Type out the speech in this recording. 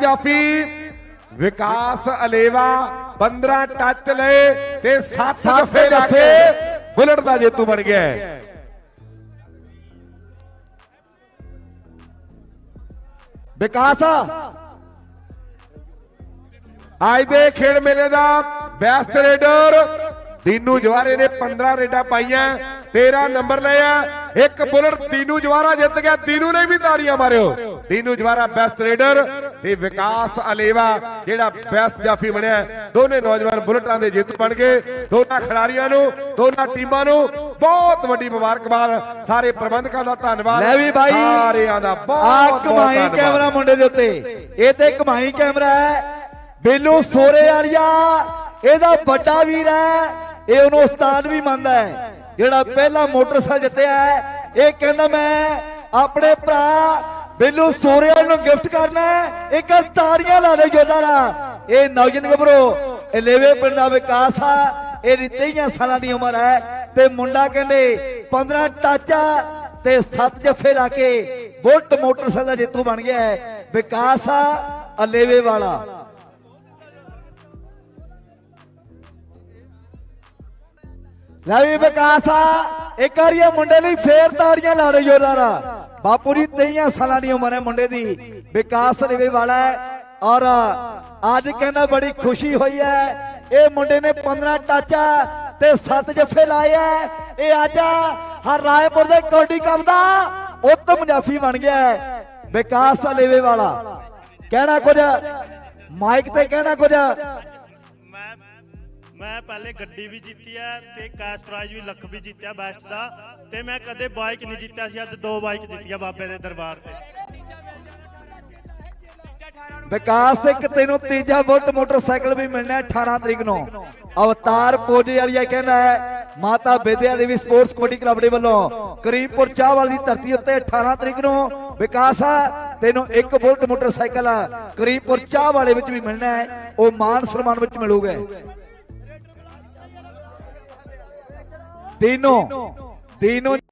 ਜਾਫੀ ਵਿਕਾਸ ਅਲੇਵਾ 15 ਟੱਚ ਲਏ ਤੇ 7 ਜਫੇ ਲਾ ਕੇ ਬੁਲਟ ਦਾ ਜੇਤੂ ਬਣ ਗਿਆ। ਵਿਕਾਸ। ਅੱਜ ਦੇ ਖੇਡ ਮੇਲੇ ਦਾ ਬੈਸਟ ਰੇਡਰ ਦੀਨੂ ਜਵਾਰੇ ਨੇ 15 ਰੇਡਾਂ ਪਾਈਆਂ। 13 ਨੰਬਰ ਲਿਆ ਇੱਕ ਬੁਲਟ ਦੀਨੂ ਜਵਾਰਾ ਜਿੱਤ ਗਿਆ। ਦੀਨੂ ਨੇ ਵੀ ਤਾੜੀਆਂ ਮਾਰਿਓ। ਦੀਨੂ ਜਵਾਰਾ ਬੈਸਟ ਰੇਡਰ ਤੇ ਵਿਕਾਸ ਅਲੇਵਾ ਜਿਹੜਾ ਬੈਸਟ ਜਾਫੀ ਬਣਿਆ ਦੋਨੇ ਨੌਜਵਾਨ ਬੁਲਟਾਂ ਦੇ ਜੇਤੂ ਬਣ ਗਏ। ਦੋਨਾਂ ਖਿਡਾਰੀਆਂ ਨੂੰ ਦੋਨਾਂ ਟੀਮਾਂ ਨੂੰ ਬਹੁਤ ਵੱਡੀ ਮੁਬਾਰਕਬਾਦ। ਸਾਰੇ ਪ੍ਰਬੰਧਕਾਂ ਦਾ ਧੰਨਵਾਦ। ਲੈ ਵੀ ਬਾਈ। ਸਾਰਿਆਂ ਦਾ ਬਹੁਤ ਆ ਕਮਾਈ। ਕੈਮਰਾ ਮੁੰਡੇ ਦੇ ਉੱਤੇ। ਇਹ ਤੇ ਕਮਾਈ ਕੈਮਰਾ ਹੈ। ਬੇਲੂ ਸੋਰੇ ਵਾਲੀਆ। ਇਹਦਾ ਵੱਡਾ ਵੀਰ ਹੈ। ਇਹ ਉਹਨੂੰ ਉਸਤਾਦ ਵੀ ਮੰਨਦਾ ਹੈ। ਜਿਹੜਾ ਪਹਿਲਾ ਮੋਟਰਸਾਈਕਲ ਜਿੱਤਿਆ ਇਹ ਕਹਿੰਦਾ ਮੈਂ ਆਪਣੇ ਭਰਾ ਬਿੱਲੂ ਸੋਰੇ ਨੂੰ ਗਿਫਟ ਕਰਨਾ ਇੱਕ ਤਾੜੀਆਂ ਲਾ ਦੇ ਜੋਦਾਰਾ ਇਹ ਨੌਜਵਾਨ ਗੱਭਰੂ, ਇਹ ਲੇਵੇ ਪਿੰਡ ਦਾ ਵਿਕਾਸ ਆ। ਇਹਦੀ 23 ਸਾਲਾਂ ਦੀ ਉਮਰ ਹੈ ਤੇ ਮੁੰਡਾ ਕਹਿੰਦੇ 15 ਟਾਚਾ ਤੇ ਸੱਤ ਜੱਫੇ ਲਾ ਕੇ ਬੁਲਟ ਮੋਟਰਸਾਈਕਲ ਦਾ ਜੇਤੂ ਬਣ ਗਿਆ ਹੈ। ਵਿਕਾਸ ਆ ਅਲੇਵੇ ਵਾਲਾ। ਲੈ ਵੀ ਵਿਕਾਸ ਇੱਕ ਵਾਰੀ ਇਹ ਮੁੰਡੇ ਲਈ ਫੇਰ ਤਾੜੀਆਂ ਲਾ ਰਹੇ ਜੋਦਾਰਾ ਬਾਪੂ ਜੀ 23 ਸਾਲਾਂ ਦੀ ਉਮਰ ਹੈ ਮੁੰਡੇ ਦੀ। ਵਿਕਾਸ ਅਲੇਵੇ ਵਾਲਾ ਹੈ ਔਰ ਅੱਜ ਕਹਿੰਦਾ ਬੜੀ ਖੁਸ਼ੀ ਹੋਈ ਹੈ। ਇਹ ਮੁੰਡੇ ਨੇ 15 ਟਾਚਾ ਤੇ 7 ਜੱਫੇ ਲਾਏ ਹੈ ਇਹ ਅੱਜ ਹਰ ਰਾਏਪੁਰ ਦੇ ਕੌਡੀ ਕੰਮ ਦਾ ਉੱਤਮ ਜਾਫੀ ਬਣ ਗਿਆ ਹੈ। ਵਿਕਾਸ ਲੇਵੇ ਵਾਲਾ। ਕਹਿਣਾ ਕੁਝ? ਮਾਈਕ ਤੇ ਕਹਿਣਾ ਕੁਝ? ਮੈਂ ਪਹਿਲੇ ਗੱਡੀ ਵੀ ਜਿੱਤੀ ਹੈ ਤੇ ਕੈਸ਼ ਪ੍ਰਾਈਜ਼ ਵੀ ਲੱਖ ਵੀ ਜਿੱਤਿਆ ਬੈਸਟ ਦਾ ਤੇ ਮੈਂ ਕਦੇ ਬਾਈਕ ਨਹੀਂ ਜਿੱਤਿਆ ਸੀ, ਅੱਜ ਦੋ ਬਾਈਕ ਜਿੱਤੀਆਂ ਬਾਬੇ ਦੇ ਦਰਬਾਰ ਤੇ। ਵਿਕਾਸ ਇੱਕ ਤੈਨੂੰ ਤੀਜਾ ਬੁਲਟ ਮੋਟਰਸਾਈਕਲ ਵੀ ਮਿਲਣਾ 18 ਤਰੀਕ ਨੂੰ। ਅਵਤਾਰ ਪੋਜੇ ਵਾਲੀਆ ਕਹਿੰਦਾ ਹੈ, ਮਾਤਾ ਬੇਦਿਆ ਦੇਵੀ ਸਪੋਰਟਸ ਕਬੱਡੀ ਕਲੱਬ ਦੇ ਵੱਲੋਂ। ਕਰੀਮਪੁਰ ਚਾਹਵਾਲ ਦੀ ਧਰਤੀ ਉੱਤੇ 18 ਤਰੀਕ ਨੂੰ ਵਿਕਾਸ ਆ, ਤੈਨੂੰ ਇੱਕ ਬੁਲਟ ਮੋਟਰਸਾਈਕਲ ਆ। ਕਰੀਮਪੁਰ ਚਾਹ ਵਾਲੇ ਵਿੱਚ ਵੀ ਮਿਲਣਾ ਹੈ, ਉਹ ਮਾਨ ਸਨਮਾਨ ਵਿੱਚ ਮਿਲੂਗਾ ਤੀਨੋਂ ਤੀਨੋਂ